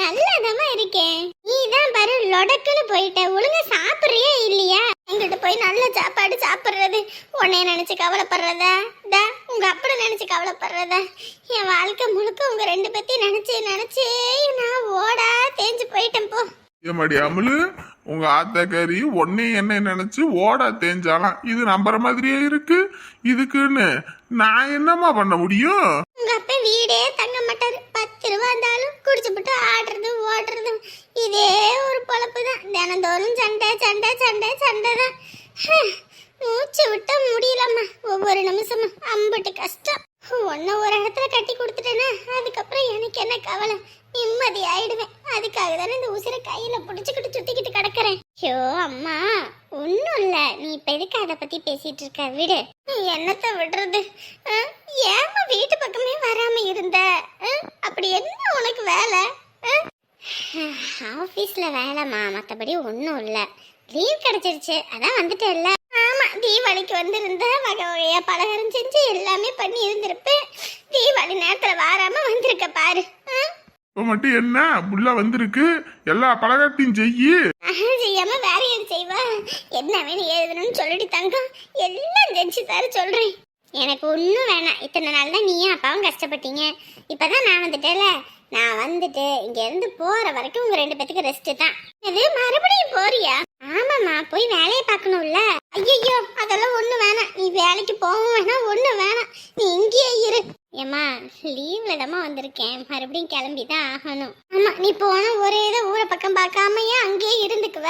நல்லாதாம்மா இருக்கேன். நீ தான் பாரு லொடக்குன்னு போயிட்ட. ஒழுங்கா சாப்பிடுறியா இல்லையா? எங்கிட்ட போய் நல்ல சாப்பாடு சாப்பிடுறது. உன்னைய நினைச்சு கவலைப்படுறதா? டா உங்க அப்பனை நினைச்சு கவலைப்படுறதா? என் வாழ்க்கை முழுக்க உங்க ரெண்டு பேத்தையும் நினைச்சு நினைச்சே நான் ஓடா தேஞ்சு போயிட்டேன் போ. ஏமாடி அமுலு? உங்க ஆத்தக்காரி ஒன்னே என்ன நினைச்சு ஓடா தேஞ்சாலாம். இது நம்புற மாதிரியே இருக்கு. இதுக்குன்னு நான் என்னம்மா பண்ண முடியும்? உங்க அப்பா வீடே தங்க மாட்டாரு. பத்து இருந்தாலும் குடிச்சு ஆடுறது ஓடுறது இதே ஒரு பொழப்பு தான் தினந்தோறும் சண்டை சண்டை சண்டை சண்டை தான் மூச்சு விட்ட முடியலம்மா. ஒவ்வொரு நிமிஷமும் அம்பட்டு கஷ்டம். ஒன்று ஒரு இடத்துல கட்டி கொடுத்துட்டேன்னா அதுக்கப்புறம் எனக்கு என்ன கவலை? நிம்மதி ஆயிடுவேன் அதுக்காக தானே இந்த உசிரை கையில் பிடிச்சிக்கிட்டு சுத்திக்கிட்டு கிடக்கிறேன். ஐயோ அம்மா. ஒன்றும் இல்லை. நீ இப்போ எதுக்கு அதை பற்றி பேசிகிட்டு இருக்க? விடு. நீ என்னத்தை விடுறது? ஆ? வீட்டு பக்கமே வராமல் இருந்த? அப்படி என்ன உனக்கு வேலை? ஆஃபீஸில் வேலைம்மா. மற்றபடி ஒன்றும் இல்லை. லீவ் கிடச்சிருச்சு. அதான் வந்துட்டேல்ல ஆமாம் தீபாவளிக்கு வந்திருந்த வகை வகையாக பலகாரம் செஞ்சு எல்லாமே பண்ணி இருந்திருப்பேன். தீபாவளி நேரத்தில் வாராமல் வந்திருக்க பாரு. ஆ? இப்போ மட்டும் என்ன? புள்ள வந்திருக்கு. எல்லா பலகாரத்தையும் செய்யி. ஆஹா, செய்யாம வேற எது செய்வா? என்ன வேணும் ஏது சொல்லிட்டு தங்கம். எல்லாம் செஞ்சு தர சொல்றேன். எனக்கு ஒன்றும் வேணாம். இத்தனை நாள் தான் நீயும் அப்பாவும் கஷ்டப்பட்டீங்க. இப்போ தான் நான் வந்துட்டேல. நான் வந்துட்டு இங்கேருந்து போகிற வரைக்கும் உங்கள் ரெண்டு பேத்துக்கு ரெஸ்ட்டு தான். இது மறுபடியும் போறியா? ஆமாம்மா போய் வேலையை பார்க்கணும்ல. ஐயோ அதெல்லாம் ஒன்றும் வேணாம். நீ வேலைக்கு போகவும் வேணாம் ஒன்றும் வேணாம். நீ இங்கேயே இரு. ஏம்மா லீவ்ல தாம்மா வந்திருக்கேன். மறுபடியும் கிளம்பி தான் ஆகணும். ஆமாம் நீ போனால் ஒரே இதை ஊரை பக்கம் பார்க்காமையே அங்கேயே இருந்துக்குவ.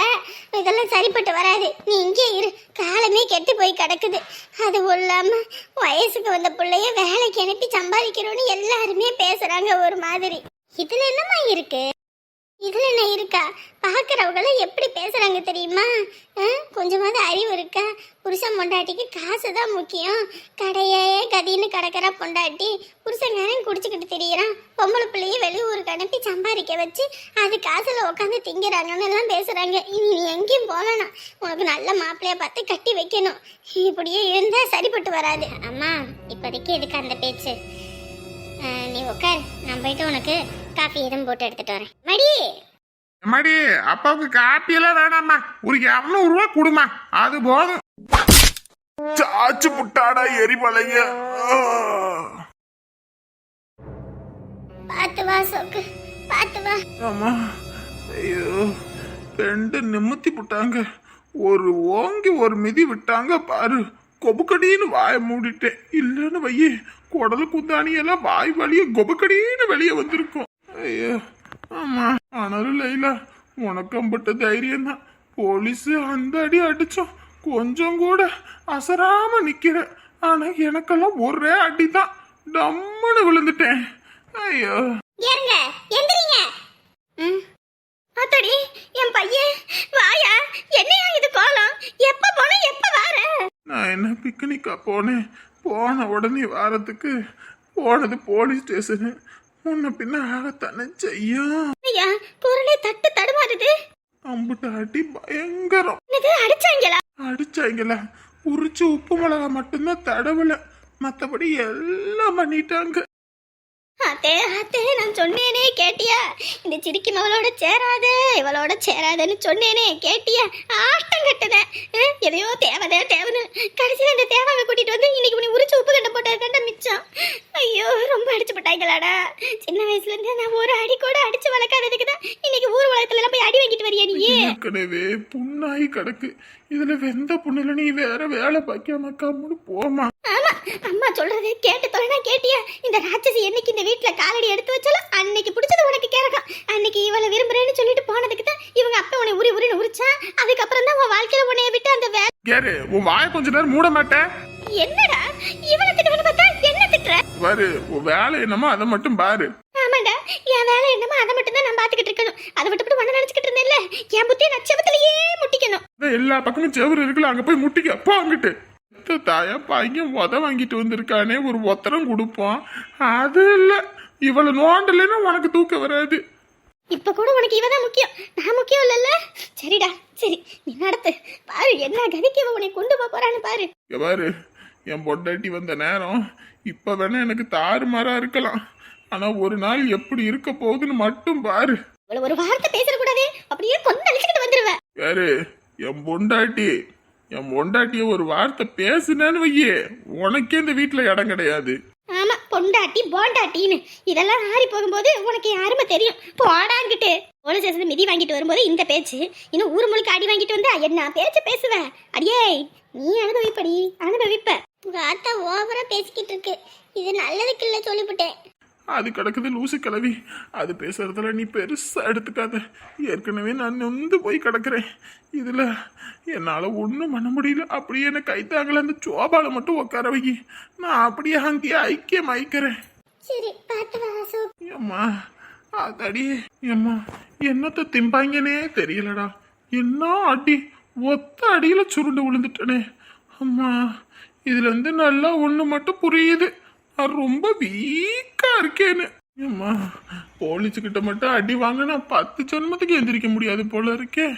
இதெல்லாம் சரிப்பட்டு வராது. நீ இங்கே இரு. காலமே கெட்டு போய் கிடக்குது. அது இல்லாமல் வயசுக்கு வந்த பிள்ளைய வேலைக்கு அனுப்பி சம்பாதிக்கணும்னு எல்லாருமே பேசுகிறாங்க ஒரு மாதிரி. இதில் என்னம்மா இருக்குது இதில் என்ன இருக்கா? பாக்குறவங்கள எப்படி பேசுகிறாங்க தெரியுமா? ஆ? கொஞ்சமாவது அறிவு இருக்கா? புருஷன் பொண்டாட்டிக்கு காசு தான் முக்கியம். கடையே கதின்னு கிடக்கிற பொண்டாட்டி புருஷங்காரன் குடிச்சுக்கிட்டு திரியிறான். பொம்பளை பிள்ளைய வெளியூருக்கு அனுப்பி சம்பாதிக்க வச்சு அது காசில் உட்காந்து திங்கிறாங்கன்னு எல்லாம் பேசுகிறாங்க இனி நீ எங்கேயும் போகலாம். உனக்கு நல்ல மாப்பிள்ளைய பார்த்து கட்டி வைக்கணும். இப்படியே இருந்தால் சரிப்பட்டு வராது. அம்மா இப்போதைக்கு எதுக்கு அந்த பேச்சு? நீ உட்கார் நான் போயிட்டு உனக்கு காஃபி எதுவும் போட்டு எடுத்துட்டு வரேன். மடி! எம்மாடி அப்பாவுக்கு காப்பி எல்லாம் வேணாம்மா. ஒரு இரநூறு ரூபா கொடுமா. அது போதும். சாச்சு புட்டாடா எரிமலைங்க பார்த்து வா சோக்கு. பார்த்து வா. ஆமா ஐயோ ரெண்டு நிமித்தி விட்டாங்க ஒரு ஓங்கி ஒரு மிதி விட்டாங்க பாரு. கொபுக்கடின்னு வாயை மூடிட்டேன். இல்லைன்னு வையே குடல் குந்தாணி எல்லாம் வாய் வழிய கொபுக்கடின்னு வெளியே வந்திருக்கும். ஆமா ஆனாலும் லைலா உனக்கு அம்பட்ட தைரியம் தான் போலீஸ் அந்த அடி அடிச்சோம். கொஞ்சம் கூட அசராம நிக்கிற. ஆனா எனக்கெல்லாம் ஒரே அடிதான். டம்முன்னு விழுந்துட்டேன். ஐயோ. ஏறுங்க எந்திரிங்க. அத்தடி என் பையன் வாயா என்னையா இது கோலம்? எப்ப போன எப்ப வார? நான் என்ன பிக்னிக்கா போனேன்? போன உடனே வாரத்துக்கு போனது போலீஸ் ஸ்டேஷனு முன்ன பின்ன ஆகத்தானே செய்யும். ஐயா குரலே தட்டு தடுமாறுது. அம்புட்டு அடி பயங்கரம். அடிச்சாங்களா? அடிச்சாங்கள. உரிச்சு உப்பு மிளகா மட்டும்தான் தடவல. மற்றபடி எல்லாம் பண்ணிட்டாங்க. அத்தே அத்தே நான் சொன்னேனே கேட்டியா? இந்த சிரிக்கி மவளோட சேராத இவளோட சேராதன்னு சொன்னேனே கேட்டியா? ஆட்டம் கட்டுன அஹ், எதையோ தேவதை தேவனு. கடைசியில் இந்த தேவாவை கூட்டிட்டு வந்து இன்னைக்கு உனி உரிச்சு உப்பு கண்ட போட்டது கண்ட மிச்சம். அடிச்சு போட்டாங்களாடா சின்ன வயசுல இருந்து நான் ஒரு அடி கூட அடிச்சு வளர்க்காததுக்கு தான் இன்னைக்கு ஊர் உலகத்துல எல்லாம் போய் அடி வாங்கிட்டு வரியா நீ? ஏற்கனவே புண்ணாகி கிடக்கு. இதுல வெந்த புண்ணுல நீ வேற வேலை பார்க்காம கம்முன்னு போமா ஆமா அம்மா சொல்றது கேட்டு தொலைனா கேட்டியா? இந்த ராட்சசி என்னைக்கு இந்த வீட்ல காலடி எடுத்து வச்சாலும் அன்னைக்கு பிடிச்சது உனக்கு கேட்கும் அன்னைக்கு இவளை விரும்புறேன்னு சொல்லிட்டு போனதுக்கு தான் இவங்க அப்பா உன்னை உரி உரின்னு உரிச்சா? அதுக்கப்புறம் தான் உன் வாழ்க்கையில உன்னைய விட்டு அந்த வே யாரு? உன் வாயை கொஞ்ச நேரம் மூட மாட்டேன். என்னடா? இவனை திட்டுறன்னு பார்த்தா திட்டுற பாரு உன் வேலை என்னமோ அதை மட்டும் பாரு. ஆமாடா என் வேலை என்னமோ அதை மட்டும் தான் நான் பாத்துக்கிட்டு இருக்கணும். அதை விட்டு ஒண்ணு நினைச்சுக்கிட்டு இருந்தேன்ல என் புத்தி நட்சத்திரத்திலேயே முட்டிக்கணும். எல்லா பக்கமும் செவரு இருக்குல்ல அங்க போய் முட்டிக்க அப்பா அங்கிட்டு. தாயா பையன் உத வாங்கிட்டு வந்திருக்கானே ஒரு ஒத்தரம் கொடுப்போம் அது இல்ல இவளை நோண்டலைன்னா உனக்கு தூக்கம் வராது. இப்ப கூட உனக்கு இவதான் முக்கியம். நான் முக்கியம் இல்லல்ல? சரிடா சரி நீ நடத்து. பாரு என்ன கதிக்கு இவ உன்னை கொண்டு போக போறான்னு பாரு. பாரு என் பொண்டாட்டி வந்த நேரம் இப்ப வேணா எனக்கு தாறுமாறா இருக்கலாம். ஆனா ஒரு நாள் எப்படி இருக்க போகுதுன்னு மட்டும் பாரு. இவ்வளவு ஒரு வார்த்தை பேசக்கூடாது. அப்படியே கொண்டு அழிச்சுக்கிட்டு வந்துருவேன் யாரு? என் பொண்டாட்டி. என் பொண்டாட்டிய ஒரு வார்த்தை பேசுனேன்னு வையே. உனக்கே இந்த வீட்டுல இடம் கிடையாது. ஆமா பொண்டாட்டி போண்டாட்டின்னு. இதெல்லாம் ஆறி போகும்போது உனக்கு யாருமே தெரியும். போடாங்கிட்டு போலீஸ் ஸ்டேஷன் மிதி வாங்கிட்டு வரும்போது இந்த பேச்சு இன்னும் ஊர் முழுக்க அடி வாங்கிட்டு வந்தா என்ன? பேச்சு பேசுவ அடியே நீ அனுபவிப்படி அனுபவிப்ப. உங்க ஆத்தா ஓவரா பேசிக்கிட்டு இருக்கு. இது நல்லதுக்கு இல்ல சொல்லிவிட்டேன். அது கிடக்குது லூசு கிளவி அது பேசுறதுல நீ பெருசா எடுத்துக்காத. ஏற்கனவே நான் நொந்து போய் கிடக்குறேன். இதுல என்னால ஒன்றும் பண்ண முடியல. அப்படியே என்ன கைத்தாங்கல அந்த சோபால மட்டும் உட்கார வை நான் அப்படியே அங்கேயே ஐக்கியம் ஆயிக்கிறேன் சரி பாத்து வாசு ஏம்மா அதடி அம்மா என்னத்த திம்பாங்கன்னே தெரியலடா. என்ன அடி ஒத்த அடியில் சுருண்டு விழுந்துட்டனே. அம்மா இதுலேருந்து நல்லா ஒன்று மட்டும் புரியுது. நான் ரொம்ப வீக்காக இருக்கேன்னு. அம்மா போலீஸுக்கிட்ட மட்டும் அடி வாங்கினா பத்து ஜென்மத்துக்கு எந்திரிக்க முடியாது போல இருக்கே.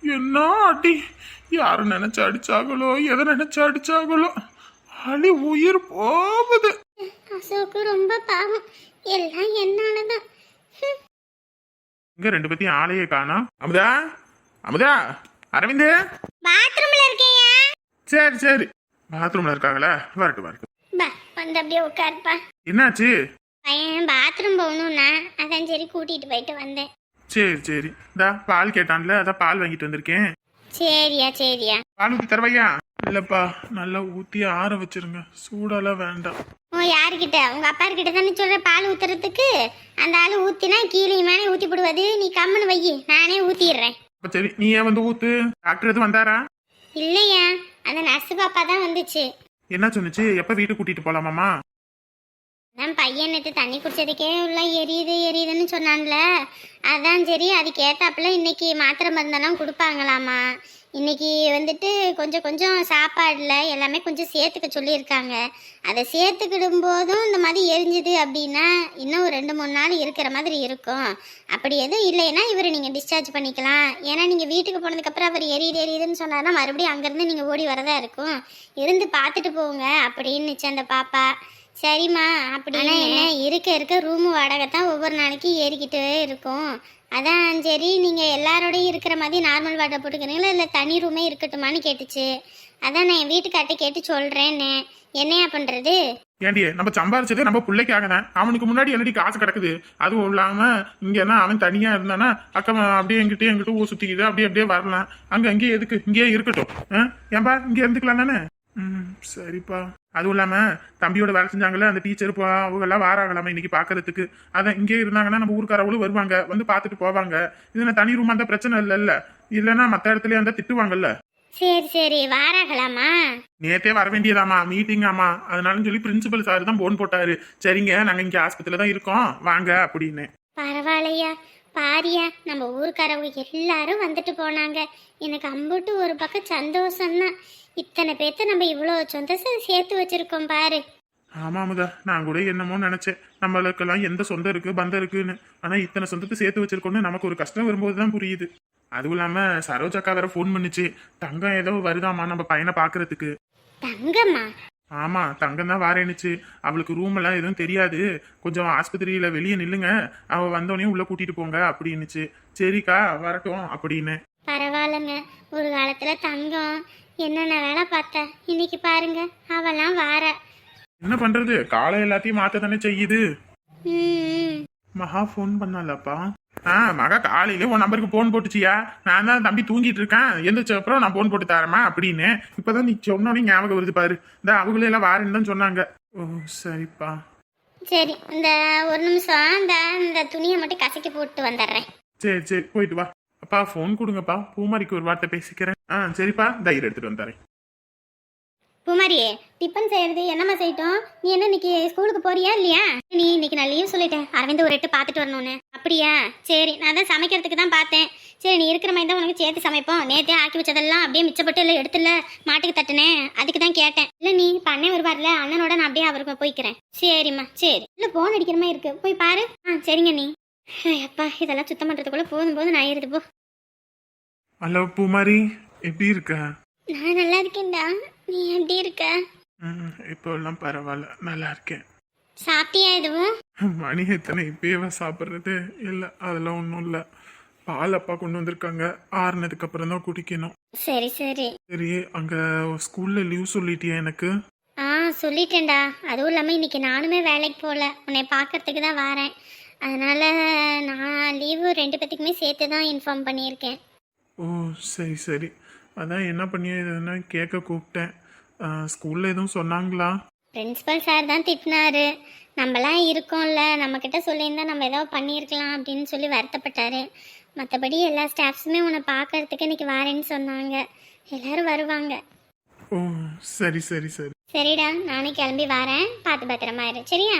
என்ன அடி யாரை நினச்சி அடிச்சாங்களோ எதை நினச்சி அடிச்சாங்களோ. அடி உயிர் போகுது. அசோக்கு ரொம்ப பாவம். எல்லாம் என்னாலதான். இங்க ரெண்டு பத்தியும் ஆளையே காணோம் அமுதா? அமுதா? அரவிந்த்? பாத்ரூம்ல இருக்கேயா? சரி சரி. பாத்ரூம்ல இருக்காங்களா? வரட்டும் வரட்டும். பா வந்து அப்படியே உட்காருப்பா. என்னாச்சு? பையன் பாத்ரூம் போகணும்னா அதான் சரி கூட்டிட்டு போயிட்டு வந்தேன். சரி சரி. இந்தா பால் கேட்டான்ல அதான் பால் வாங்கிட்டு வந்திருக்கேன். சரியா சரியா. பால் ஊத்தி தரவையா? இல்லப்பா நல்லா ஊத்தி ஆற வச்சிருங்க. சூடெல்லாம் வேண்டாம். ஓ யாருக்கிட்ட உங்க அப்பா கிட்ட தானே சொல்ற பால் ஊத்துறதுக்கு? அந்த ஆளு ஊத்தினா கீழே மேலே ஊத்தி போடுவது நீ கம்முன்னு வை நானே ஊத்திடுறேன். அப்ப சரி நீ ஏன் வந்து ஊத்து? டாக்டர் எதுவும் வந்தாரா? இல்லையா அந்த நர்ஸு பாப்பா தான் வந்துச்சு. என்ன சொன்னுச்சு? எப்ப வீட்டுக்கு கூட்டிட்டு போலாமாமா நான் பையன் நேற்று தண்ணி குடிச்சதுக்கே உள்ள எரியுது எரியுதுன்னு சொன்னான்ல. அதான் சரி அதுக்கு ஏத்தாப்புல இன்னைக்கு மாத்திரை மருந்தெல்லாம் கொடுப்பாங்களாமா இன்னைக்கு வந்துட்டு கொஞ்சம் கொஞ்சம் சாப்பாடில் எல்லாமே கொஞ்சம் சேர்த்துக்க சொல்லியிருக்காங்க. அதை சேர்த்துக்கிடும் போதும் இந்த மாதிரி எரிஞ்சுது அப்படின்னா இன்னும் ஒரு ரெண்டு மூணு நாள் இருக்கிற மாதிரி இருக்கும். அப்படி எதுவும் இல்லைன்னா இவரை நீங்கள் டிஸ்சார்ஜ் பண்ணிக்கலாம். ஏன்னா நீங்கள் வீட்டுக்கு போனதுக்கப்புறம் அவர் எரியுது எரியுதுன்னு சொன்னார்னா மறுபடியும் அங்கேருந்து நீங்கள் ஓடி வரதா இருக்கும். இருந்து பார்த்துட்டு போங்க அப்படின்னுச்சு அந்த பாப்பா சரிம்மா அப்படி என்ன இருக்க இருக்க ரூம் வாடகை தான் ஒவ்வொரு நாளைக்கு ஏறிக்கிட்டே இருக்கும். அதான் சரி நீங்கள் எல்லாரோடையும் இருக்கிற மாதிரி நார்மல் வாடகை போட்டுக்கிறீங்களா இல்லை தனி ரூமே இருக்கட்டுமான்னு கேட்டுச்சு? அதான் நான் என் வீட்டுக்கார்ட்ட கேட்டு சொல்கிறேன்னு என்னையா பண்ணுறது ஏண்டி நம்ம சம்பாரிச்சதே நம்ம பிள்ளைக்காக தான். அவனுக்கு முன்னாடி என்னடி காசு கிடக்குது? அதுவும் இல்லாம இங்கன்னா அவன் தனியா இருந்தானா அக்கம் அப்படியே எங்கிட்ட எங்கிட்ட ஊர் சுத்திக்கிட்டு அப்படியே அப்படியே வரலாம். அங்க அங்கேயே எதுக்கு? இங்கேயே இருக்கட்டும். ஆ? ஏன்பா இங்கே இருந்துக்கலாம் தானே? ம் சரிப்பா. அதுவும் இல்லாம தம்பியோட வேலை செஞ்சாங்கல்ல அந்த டீச்சர் அவங்க எல்லாம் வாராங்களாமா இன்னைக்கு பாக்குறதுக்கு. அதான் இங்கே இருந்தாங்கன்னா நம்ம ஊருக்காரவங்களும் வருவாங்க வந்து பார்த்துட்டு போவாங்க. இதுல தனி ரூம் அந்த பிரச்சனை இல்லைல்ல. இல்லைன்னா மற்ற இடத்துல இருந்தா திட்டுவாங்கல்ல. சரி சரி. வாராகலாமா நேத்தே வர வேண்டியதாமா மீட்டிங் ஆமா. அதனால சொல்லி பிரின்சிபல் சார் தான் போன் போட்டாரு. சரிங்க நாங்க இங்க ஆஸ்பத்திரியில தான் இருக்கோம். வாங்க அப்படின்னு. பரவாயில்லையா. பாரியா நம்ம ஊருக்காரவங்க எல்லாரும் வந்துட்டு போனாங்க. எனக்கு அம்புட்டு ஒரு பக்கம் சந்தோஷம்தான். இத்தனை பேர்த்த நம்ம இவ்வளோ சந்தோஷம் சேர்த்து வச்சிருக்கோம் பாரு. ஆமா அமுதா நான் கூட என்னமோ நினைச்சேன். நம்மளுக்கெல்லாம் எந்த சொந்தம் இருக்கு பந்தம் இருக்குன்னு. ஆனா இத்தனை சொந்தத்தை சேர்த்து வச்சிருக்கோம்னு நமக்கு ஒரு கஷ்டம் வரும்போது தான் புரியுது. அதுவும் இல்லாம சரோஜாக்கா வேற ஃபோன் பண்ணுச்சு. தங்கம் ஏதோ வருதாமா நம்ம பையனை பாக்குறதுக்கு? தங்கம்மா? ஆமா தங்கம் தான் வாரேனுச்சு. அவளுக்கு ரூம் எல்லாம் எதுவும் தெரியாது. கொஞ்சம் ஆஸ்பத்திரியில வெளியே நில்லுங்க. அவ வந்தோடனே உள்ள கூட்டிட்டு போங்க அப்படின்னுச்சு. சரிக்கா வரட்டும் அப்படின்னு. பரவாயில்லைங்க. ஒரு காலத்துல தங்கம் என்னென்ன வேலை பார்த்த? இன்னைக்கு பாருங்க அவெல்லாம் வார. என்ன பண்றது? காலை எல்லாத்தையும் மாத்த தானே செய்யுது. மகா ஃபோன் பண்ணலப்பா ஆ மகா காலையில உன் நம்பருக்கு ஃபோன் போட்டுச்சியா? நான் தான் தம்பி தூங்கிட்டு இருக்கேன். எந்திரிச்ச அப்புறம் நான் ஃபோன் போட்டு தரேமா அப்படின்னு. இப்பதான் நீ சொன்னோடனே ஞாபகம் வருது பாரு. இந்த அவங்களே எல்லாம் வாரேன்னு தான் சொன்னாங்க. ஓ சரிப்பா. சரி இந்த ஒரு நிமிஷம் இந்த இந்த துணியை மட்டும் கசக்கி போட்டு வந்துடுறேன். சரி சரி போயிட்டு வா. அப்பா ஃபோன் கொடுங்கப்பா. பூமாரிக்கு ஒரு வார்த்தை பேசிக்கிறேன். ஆ சரிப்பா. தயிர் எடுத்துட்டு வந்தாரேன் பூமாரியே டிஃபன் செய்யறது என்னம்மா செய்யட்டும்? நீ என்ன இன்னைக்கு ஸ்கூலுக்கு போறியா இல்லையா? நீ இன்னைக்கு நான் லீவ் சொல்லிட்டேன். அரவிந்த் ஒரு எட்டு பார்த்துட்டு வரணும்னு. அப்படியா? சரி நான் தான் சமைக்கிறதுக்கு தான் பார்த்தேன். சரி நீ இருக்கிற மாதிரி தான் உனக்கு சேர்த்து சமைப்போம். நேத்தே ஆக்கி வச்சதெல்லாம் அப்படியே மிச்சப்பட்டு இல்லை எடுத்துல மாட்டுக்கு தட்டுனேன். அதுக்கு தான் கேட்டேன். இல்லை நீ பண்ணே வருவார்ல அண்ணனோட நான் அப்படியே அவருக்கு போய்க்கிறேன். சரிம்மா சரி. இல்லை போன் அடிக்கிற மாதிரி இருக்கு. போய் பாரு. ஆ சரிங்க நீ. அப்பா இதெல்லாம் சுத்தம் பண்ணுறதுக்குள்ளே போதும் போதும் நான் ஏறுது போ. ஹலோ பூமாரி எப்படி இருக்க? நான் நல்லா இருக்கேன்டா. நீ எப்படி இருக்க? ம் இப்போ எல்லாம் பரவாயில்ல நல்லா இருக்கேன். சாப்பிட்டியா எதுவும் மணி எத்தனை? இப்பயேவா சாப்பிட்றது? இல்லை அதெல்லாம் ஒன்றும் இல்லை. பால் அப்பா கொண்டு வந்திருக்காங்க. ஆறுனதுக்கு அப்புறம் தான் குடிக்கணும். சரி சரி. சரி அங்கே ஸ்கூலில் லீவ் சொல்லிட்டியா எனக்கு? ஆ சொல்லிட்டேன்டா. அதுவும் இல்லாமல் இன்னைக்கு நானுமே வேலைக்கு போகல உன்னை பார்க்கறதுக்கு தான் வரேன். அதனால நான் லீவு ரெண்டு பேத்துக்குமே சேர்த்து தான் இன்ஃபார்ம் பண்ணியிருக்கேன். ஓ சரி சரி. அதான் என்ன பண்ணி எதுனா கேட்க கூப்பிட்டேன். ஸ்கூலில் எதுவும் சொன்னாங்களா? பிரின்சிபல் சார் தான் திட்டினாரு. நம்மலாம் இருக்கோம்ல நம்மக்கிட்ட சொல்லியிருந்தா நம்ம ஏதோ பண்ணியிருக்கலாம் அப்படின்னு சொல்லி வருத்தப்பட்டாரு. மற்றபடி எல்லா ஸ்டாஃப்ஸுமே உன்னை பார்க்கறதுக்கு இன்னைக்கு வரேன்னு சொன்னாங்க. எல்லாரும் வருவாங்க. ஓ சரி சரி சரி. சரிடா நானே கிளம்பி வரேன். பார்த்து பத்திரமா இரு. சரியா?